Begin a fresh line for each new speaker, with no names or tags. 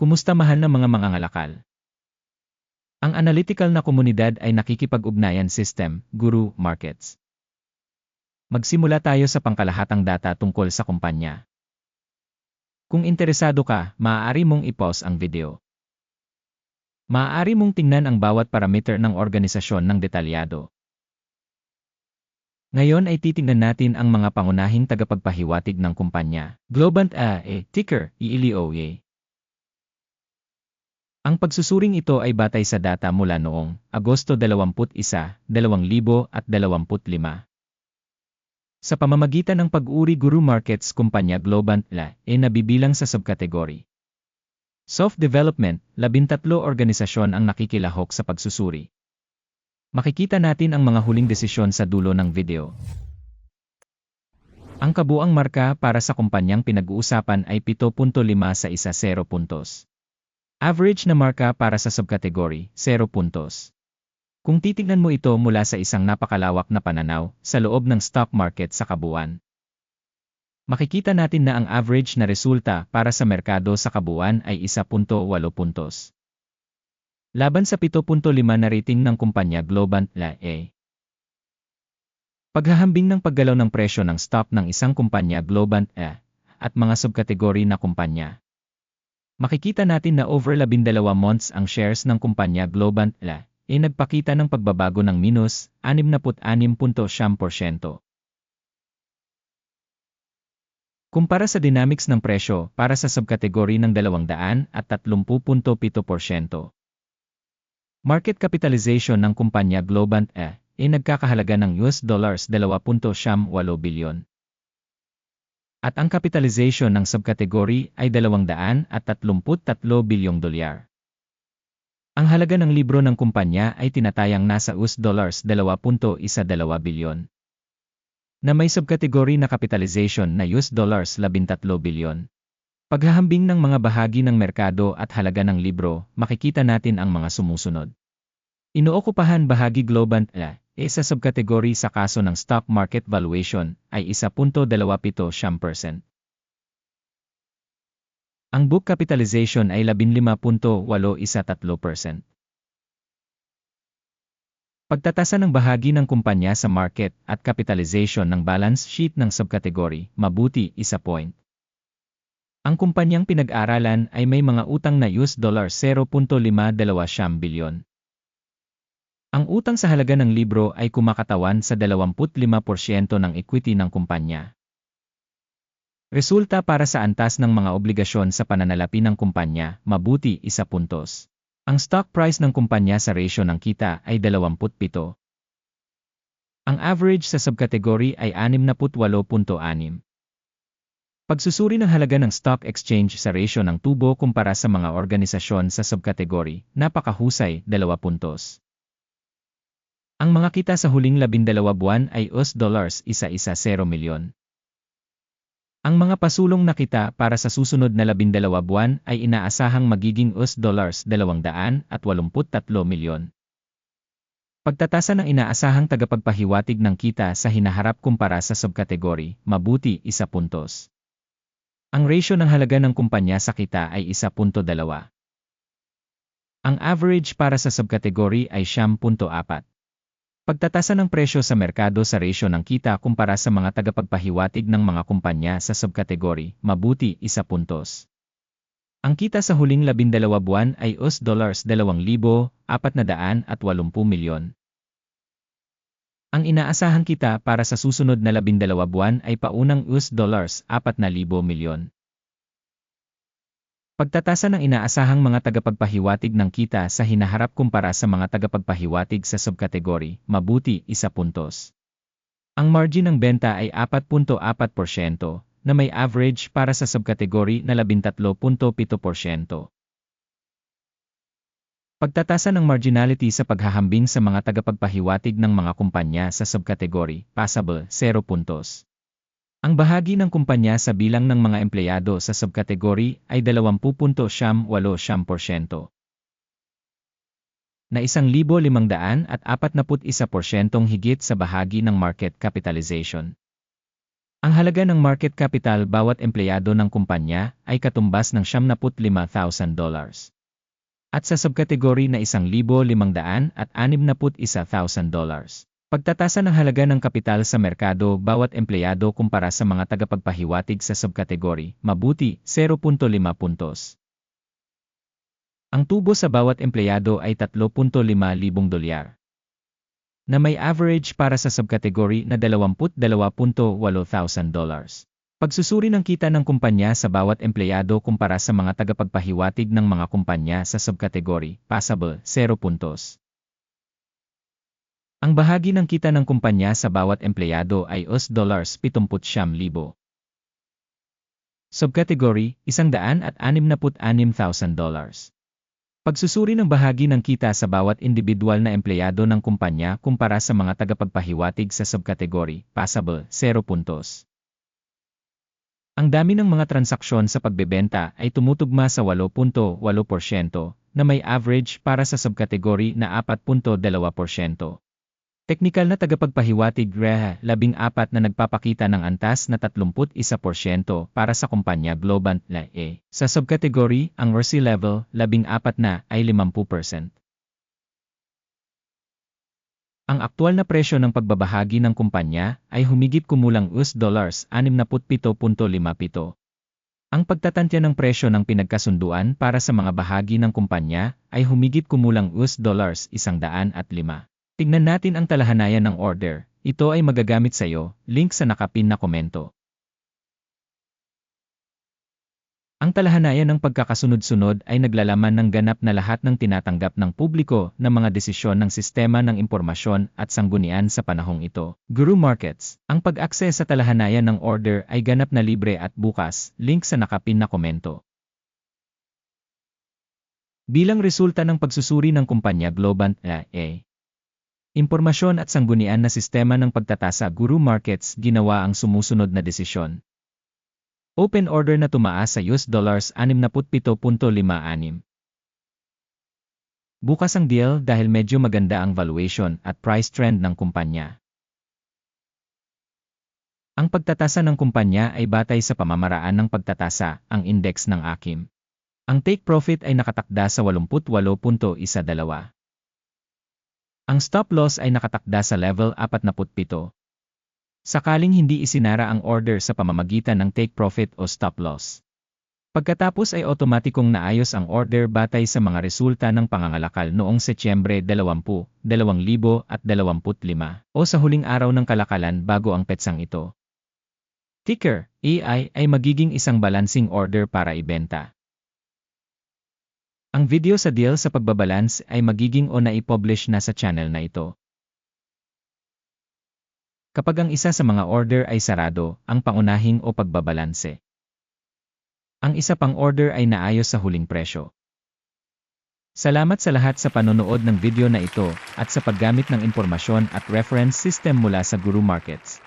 Kumusta mahal na mga mangangalakal? Ang analytical na komunidad ay nakikipag-ugnayan system, guru, markets. Magsimula tayo sa pangkalahatang data tungkol sa kumpanya. Kung interesado ka, maaari mong i-pause ang video. Maaari mong tingnan ang bawat parameter ng organisasyon ng detalyado. Ngayon ay titingnan natin ang mga pangunahing tagapagpahiwatig ng kumpanya. Globant A, e, ticker, IILIOA. Ang pagsusuring ito ay batay sa data mula noong Agosto 21, 2025. Sa pamamagitan ng pag-uri Guru Markets Kumpanya Globant La ay nabibilang sa subkategory. Soft Development, labintatlo organisasyon ang nakikilahok sa pagsusuri. Makikita natin ang mga huling desisyon sa dulo ng video. Ang kabuang marka para sa kumpanyang pinag-uusapan ay 7.5 sa isa 0 puntos. Average na marka para sa subkategory, 0 puntos. Kung titignan mo ito mula sa isang napakalawak na pananaw sa loob ng stock market sa kabuuan, makikita natin na ang average na resulta para sa merkado sa kabuuan ay 1.8 puntos. Laban sa 7.5 na rating ng kumpanya Globant La A. Paghahambing ng paggalaw ng presyo ng stock ng isang kumpanya Globant A at mga subkategory na kumpanya. Makikita natin na over 12 months ang shares ng kumpanya Globant La ay nagpakita ng pagbabago ng minus 66.7%. Kumpara sa dynamics ng presyo para sa subkategory ng 200 at 30.7%. Market capitalization ng kumpanya Globant A ay nagkakahalaga ng US dollars 2.8 bilyon. At ang capitalization ng subkategory ay 233 bilyong dolyar. Ang halaga ng libro ng kumpanya ay tinatayang nasa US dollars 2.12 bilyon. Na may subkategory na capitalization na US dollars 13 bilyon. Paghahambing ng mga bahagi ng merkado at halaga ng libro, makikita natin ang mga sumusunod. Inookupahan bahagi Globant A, e sa subkategory sa kaso ng stock market valuation, ay 1.27%. Ang book capitalization ay 15.813%. Pagtatasa ng bahagi ng kumpanya sa market at capitalization ng balance sheet ng subkategory, mabuti, isa point. Ang kumpanyang pinag-aralan ay may mga utang na US dollar 0.520 bilyon. Ang utang sa halaga ng libro ay kumakatawan sa 25% ng equity ng kumpanya. Resulta para sa antas ng mga obligasyon sa pananalapi ng kumpanya, mabuti isa puntos. Ang stock price ng kumpanya sa ratio ng kita ay 27. Ang average sa subkategory ay 68.6. Pagsusuri ng halaga ng stock exchange sa ratio ng tubo kumpara sa mga organisasyon sa subkategory, napakahusay, 2 puntos. Ang mga kita sa huling 12 buwan ay US dollars isa-isa 0 milyon. Ang mga pasulong na kita para sa susunod na labindalawa buwan ay inaasahang magiging US dollars 283 milyon. Pagtatasa ng inaasahang tagapagpahiwatig ng kita sa hinaharap kumpara sa subkategory, mabuti isa puntos. Ang ratio ng halaga ng kumpanya sa kita ay 1.2. Ang average para sa subkategory ay 10.4. Pagtatasa ng presyo sa merkado sa ratio ng kita kumpara sa mga tagapagpahiwatig ng mga kumpanya sa subkategory, mabuti, isa puntos. Ang kita sa huling labindalawa buwan ay US dollars 2,480 milyon. Ang inaasahang kita para sa susunod na labindalawa buwan ay paunang US dollars 4,000 milyon. Pagtatasa ng inaasahang mga tagapagpahiwatig ng kita sa hinaharap kumpara sa mga tagapagpahiwatig sa subkategory, mabuti, isa puntos. Ang margin ng benta ay 4.4% na may average para sa subkategory na 13.7%. Pagtatasa ng marginality sa paghahambing sa mga tagapagpahiwatig ng mga kumpanya sa subkategory, passable, 0 puntos. Ang bahagi ng kumpanya sa bilang ng mga empleyado sa subkategory ay 20.88%. Na 1,541% higit sa bahagi ng market capitalization. Ang halaga ng market capital bawat empleyado ng kumpanya ay katumbas ng $75,000 dollars. At sa subkategory na $1,500 at $61,000 dollars. Pagtatasa ng halaga ng kapital sa merkado bawat empleyado kumpara sa mga tagapagpahiwatig sa subkategory, mabuti, 0.5 puntos. Ang tubo sa bawat empleyado ay 3.5 libong dolyar na may average para sa subkategory na 22.8 thousand dollars. Pagsusuri ng kita ng kumpanya sa bawat empleyado kumpara sa mga tagapagpahiwatig ng mga kumpanya sa subkategory, passable, 0 puntos. Ang bahagi ng kita ng kumpanya sa bawat empleyado ay US dollars 79,000. Subkategory, 166,000 dollars. Pagsusuri ng bahagi ng kita sa bawat individual na empleyado ng kumpanya kumpara sa mga tagapagpahiwatig sa subkategory, passable, 0 puntos. Ang dami ng mga transaksyon sa pagbebenta ay tumutugma sa 8.8% na may average para sa subkategory na 4.2%. Teknikal na tagapagpahiwatig REHA 14 na nagpapakita ng antas na 31% para sa kumpanya Globant na E. Sa subkategory, ang RC level 14 na ay 50%. Ang aktual na presyo ng pagbabahagi ng kumpanya ay humigit kumulang US dollars 67.57. Ang pagtatantya ng presyo ng pinagkasunduan para sa mga bahagi ng kumpanya ay humigit kumulang US dollars 105. Tignan natin ang talahanayan ng order. Ito ay magagamit sa iyo, link sa nakapin na komento. Ang talahanayan ng pagkakasunod-sunod ay naglalaman ng ganap na lahat ng tinatanggap ng publiko na mga desisyon ng sistema ng impormasyon at sanggunian sa panahong ito. Guru Markets, ang pag-akses sa talahanayan ng order ay ganap na libre at bukas, link sa nakapin na komento. Bilang resulta ng pagsusuri ng kumpanya Globant A. Impormasyon at sanggunian na sistema ng pagtatasa Guru Markets ginawa ang sumusunod na desisyon. Open order na tumaas sa US dollars 67.56. Bukas ang deal dahil medyo maganda ang valuation at price trend ng kumpanya. Ang pagtatasa ng kumpanya ay batay sa pamamaraan ng pagtatasa, ang index ng AKIM. Ang take profit ay nakatakda sa 88.12. Ang stop loss ay nakatakda sa level 47. Sakaling hindi isinara ang order sa pamamagitan ng take profit o stop loss. Pagkatapos ay otomatikong naayos ang order batay sa mga resulta ng pangangalakal noong Setyembre 20, 2025 o sa huling araw ng kalakalan bago ang petsang ito. Ticker, AI ay magiging isang balancing order para ibenta. Ang video sa deal sa pagbabalance ay magiging o na-publish na sa channel na ito. Kapag ang isa sa mga order ay sarado, ang pangunahing o pagbabalanse. Ang isa pang order ay naayos sa huling presyo. Salamat sa lahat sa panonood ng video na ito at sa paggamit ng impormasyon at reference system mula sa Guru Markets.